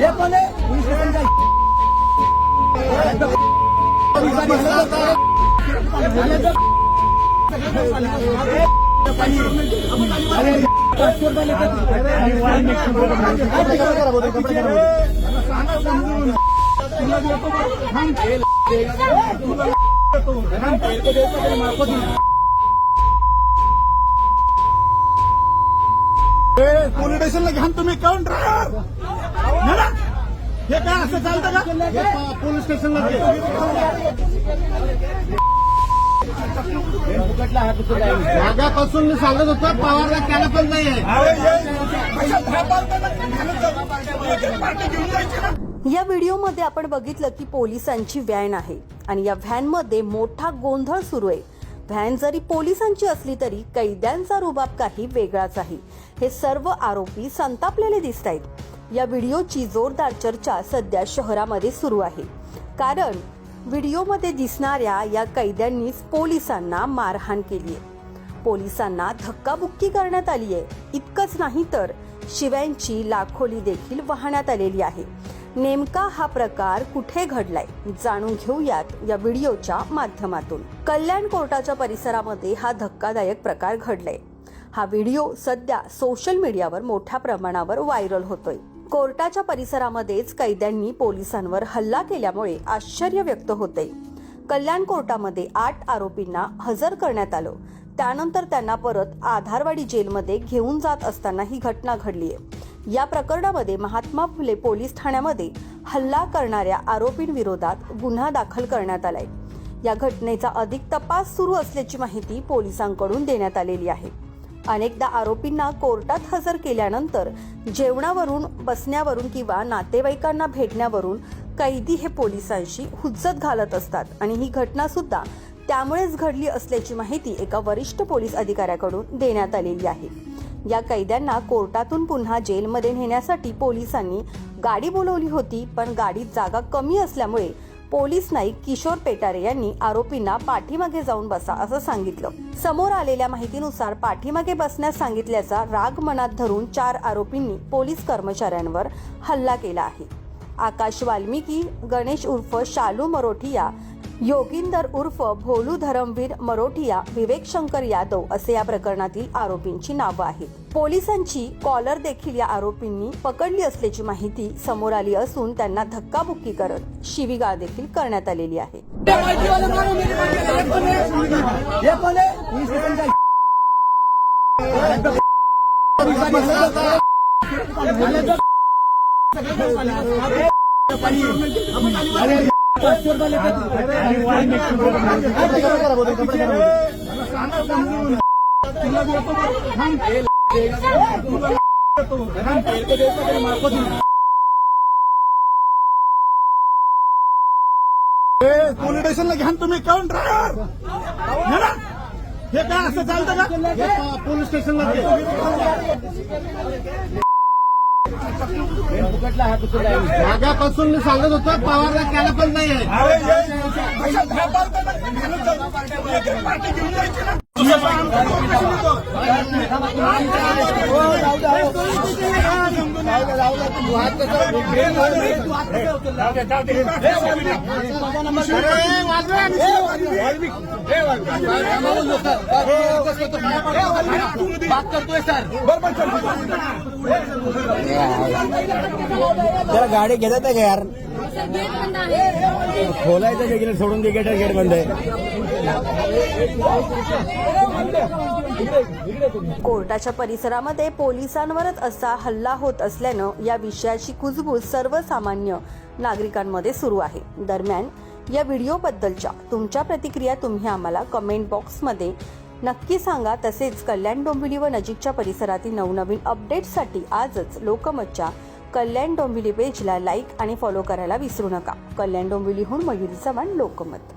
हे आहे पोलीस स्टेशनचा पोलीस स्टेशनला घ्या तुम्ही ना. हे काय असं चालतं का? पोलीस स्टेशनला मागापासून मी सांगत होतो पवारला त्याला पण नाही या व्हिडिओमध्ये आपण बघितलं की पोलिसांची व्हॅन आहे आणि या व्हॅनमध्ये मोठा गोंधळ सुरू आहे. व्हॅन जरी पोलिसांची असली तरी कैद्यांचा रुबाब काही वेगळाच आहे. हे सर्व आरोपी संतापलेले दिसत आहेत. या व्हिडिओची जोरदार चर्चा सध्या शहरामध्ये सुरू आहे. कारण व्हिडिओमध्ये दिसणाऱ्या या कैद्यांनीच पोलिसांना मारहाण केली आहे. पोलिसांना धक्काबुक्की करण्यात आली आहे. इतकंच नाही तर शिव्यांची लाखोली देखील वाहण्यात आलेली आहे. नेमका हा प्रकार कुठे घडलाय? जाणून घेऊयात या व्हिडिओच्या माध्यमातून. कल्याण कोर्टाच्या परिसरामध्ये हा धक्कादायक प्रकार घडलाय. हा व्हिडिओ सध्या सोशल मीडियावर मोठ्या प्रमाणावर व्हायरल होतोय. कोर्टाच्या परिसरामध्येच कैद्यांनी पोलिसांवर हल्ला केल्यामुळे आश्चर्य व्यक्त होते कल्याण कोर्टामध्ये आठ आरोपींना हजर करण्यात आलं. त्यानंतर त्यांना परत आधारवाडी जेलमध्ये घेऊन जात असताना ही घटना घडली आहे या प्रकरणामध्ये महात्मा फुले पोलीस ठाण्यामध्ये हल्ला करणाऱ्या आरोपींविरोधात गुन्हा दाखल करण्यात आलाय. या घटनेचा अधिक तपास सुरू असल्याची माहिती पोलिसांकडून देण्यात आलेली आहे. अनेकदा आरोपींना कोर्टात हजर केल्यानंतर जेवणावरून बसण्यावरून किंवा नातेवाईकांना भेटण्यावरून कैदी हे पोलिसांशी हुज्जत घालत असतात आणि ही घटना सुद्धा त्यामुळेच घडली असल्याची माहिती एका वरिष्ठ पोलीस अधिकाऱ्याकडून देण्यात आलेली आहे. या कैद्यांना कोर्टातून पुन्हा जेलमध्ये नेण्यासाठी पोलिसांनी गाडी बोलवली होती पण गाडीत जागा कमी असल्यामुळे पोलीस नाईक किशोर पेटारे यांनी आरोपींना पाठीमागे जाऊन बसा असं सांगितलं. समोर आलेल्या माहितीनुसार पाठीमागे बसण्यास सांगितल्याचा राग मनात धरून चार आरोपींनी पोलीस कर्मचाऱ्यांवर हल्ला केला आहे. आकाश वाल्मिकी गणेश उर्फ शालू मरोठिया योगिंदर उर्फ भोलू धरमवीर मरोठिया विवेक शंकर यादव असे या प्रकरणातील आरोपींची नावं आहेत. पोलिसांची कॉलर देखील या आरोपींनी पकडली असल्याची माहिती समोर आली असून त्यांना धक्काबुक्की करत शिवीगाळ देखील करण्यात आलेली आहे. आहे पोलीस स्टेशनला घ्या तुम्ही काऊन ड्रायव्हर हे काय असं चालतं का पोलीस स्टेशनला मागापासून मी सांगत होतो पवारला त्याला पण नाही जरा गाडी घेतात का यार? खोलायचं देखील सोडून दे गेट गेट बंद आहे. कोर्टाच्या परिसरामध्ये पोलिसांवरच असा हल्ला होत असल्यानं या विषयाची कुजबूज सर्वसामान्य नागरिकांमध्ये सुरू आहे. दरम्यान या व्हिडिओबद्दलच्या तुमच्या प्रतिक्रिया तुम्ही आम्हाला कमेंट बॉक्समध्ये नक्की सांगा. तसेच कल्याण डोंबिवली व नजीकच्या परिसरातील नवनवीन अपडेट्ससाठी आजच लोकमतच्या कल्याण डोंबिवली पेजला लाईक आणि फॉलो करायला विसरू नका. कल्याण डोंबिवलीहून मयुरी चव्हाण लोकमत.